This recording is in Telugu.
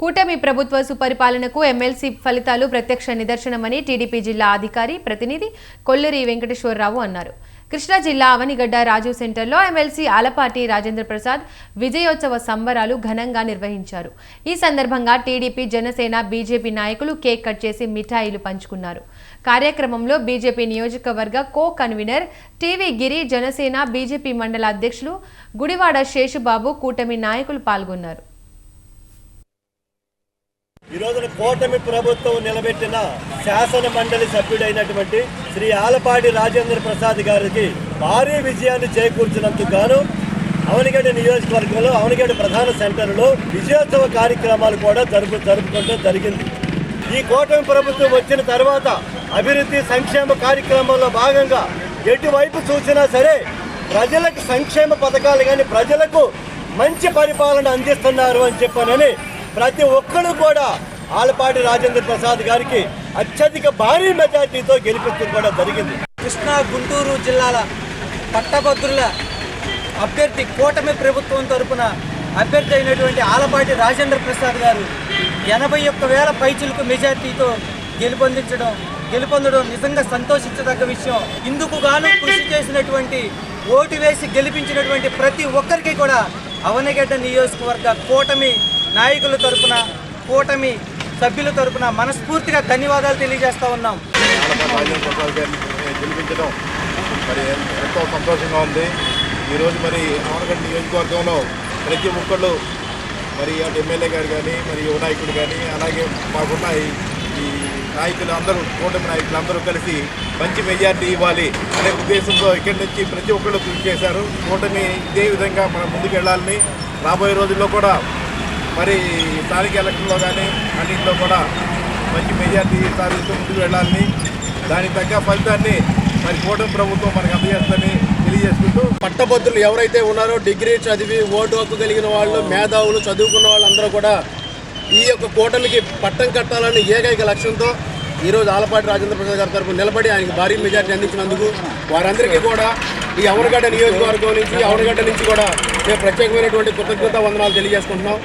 కూటమి ప్రభుత్వ సుపరిపాలనకు ఎమ్మెల్సీ ఫలితాలు ప్రత్యక్ష నిదర్శనమని టీడీపీ జిల్లా అధికారి ప్రతినిధి కొల్లూరి వెంకటేశ్వరరావు అన్నారు. కృష్ణా జిల్లా అవనిగడ్డ రాజు సెంటర్లో ఎమ్మెల్సీ ఆలపాటి రాజేంద్ర ప్రసాద్ విజయోత్సవ సంబరాలు ఘనంగా నిర్వహించారు. ఈ సందర్భంగా టీడీపీ జనసేన బీజేపీ నాయకులు కేక్ కట్ చేసి మిఠాయిలు పంచుకున్నారు. కార్యక్రమంలో బీజేపీ నియోజకవర్గ co convener TV Giri Janasena BJP మండల అధ్యక్షులు గుడివాడ శేషుబాబు కూటమి నాయకులు పాల్గొన్నారు. ఈ రోజున కూటమి ప్రభుత్వం నిలబెట్టిన శాసన మండలి సభ్యుడైనటువంటి శ్రీ ఆలపాటి రాజేంద్ర ప్రసాద్ గారికి భారీ విజయాన్ని చేకూర్చినందుకు గాను అవనిగడ్డ నియోజకవర్గంలో అవనిగడ్డ ప్రధాన సెంటర్లో విజయోత్సవ కార్యక్రమాలు కూడా జరుపు జరుపుకోవడం జరిగింది. ఈ కూటమి ప్రభుత్వం వచ్చిన తర్వాత అభివృద్ధి సంక్షేమ కార్యక్రమంలో భాగంగా ఎటువైపు చూసినా సరే ప్రజలకు సంక్షేమ పథకాలు కానీ ప్రజలకు మంచి పరిపాలన అందిస్తున్నారు అని చెప్పానని ప్రతి ఒక్కరు కూడా ఆలపాటి రాజేంద్ర ప్రసాద్ గారికి అత్యధిక భారీ మెజార్టీతో గెలిపించడం కూడా జరిగింది. కృష్ణా గుంటూరు జిల్లాల పట్టభద్రుల అభ్యర్థి కూటమి ప్రభుత్వం తరపున అభ్యర్థి అయినటువంటి ఆలపాటి రాజేంద్ర ప్రసాద్ గారు ఎనభై ఒక్క వేల పైచులకు మెజార్టీతో గెలుపొందించడం గెలుపొందడం నిజంగా సంతోషించదగ్గ విషయం. ఇందుకు గాను కృషి చేసినటువంటి ఓటు వేసి గెలిపించినటువంటి ప్రతి ఒక్కరికి కూడా అవనగడ్డ నియోజకవర్గ కూటమి నాయకుల తరపున కూటమి సభ్యుల తరపున మనస్ఫూర్తిగా ధన్యవాదాలు తెలియజేస్తా ఉన్నాం. గెలిపించడం మరి ఎంతో సంతోషంగా ఉంది. ఈరోజు మరి ఆనగడ్డ నియోజకవర్గంలో ప్రతి ఒక్కళ్ళు మరి అటు ఎమ్మెల్యే గారు కానీ మరి యువ నాయకుడు కానీ అలాగే మాకున్న ఈ- ఈ నాయకులు అందరూ కూటమి నాయకులు అందరూ కలిసి మంచి మెజార్టీ ఇవ్వాలి అనే ఉద్దేశంతో ఇక్కడి నుంచి ప్రతి ఒక్కళ్ళు కృషి చేశారు. కూటమి ఇదే విధంగా మనం ముందుకు వెళ్ళాలని రాబోయే రోజుల్లో కూడా మరి స్థానిక ఎలక్షన్లో కానీ అన్నింటిలో కూడా మంచి మెజార్టీ సాధిస్తూ ముందుకు వెళ్ళాలని దానికి తగ్గ ఫలితాన్ని మరి కూటమి ప్రభుత్వం మనకు అందజేస్తుందని తెలియజేసుకుంటూ పట్టభద్రులు ఎవరైతే ఉన్నారో డిగ్రీ చదివి ఓటు హక్కు కలిగిన వాళ్ళు మేధావులు చదువుకున్న వాళ్ళందరూ కూడా ఈ యొక్క కూటమికి పట్టం కట్టాలని ఏకైక లక్ష్యంతో ఈరోజు ఆలపాటి రాజేంద్ర ప్రసాద్ గారి తరఫున నిలబడి ఆయనకి భారీ మెజార్టీ అందించినందుకు వారందరికీ కూడా ఈ అవనగడ్డ నియోజకవర్గం నుంచి అవనగడ్డ నుంచి కూడా మేము ప్రత్యేకమైనటువంటి కృతజ్ఞత వందనాలు తెలియజేసుకుంటున్నాం.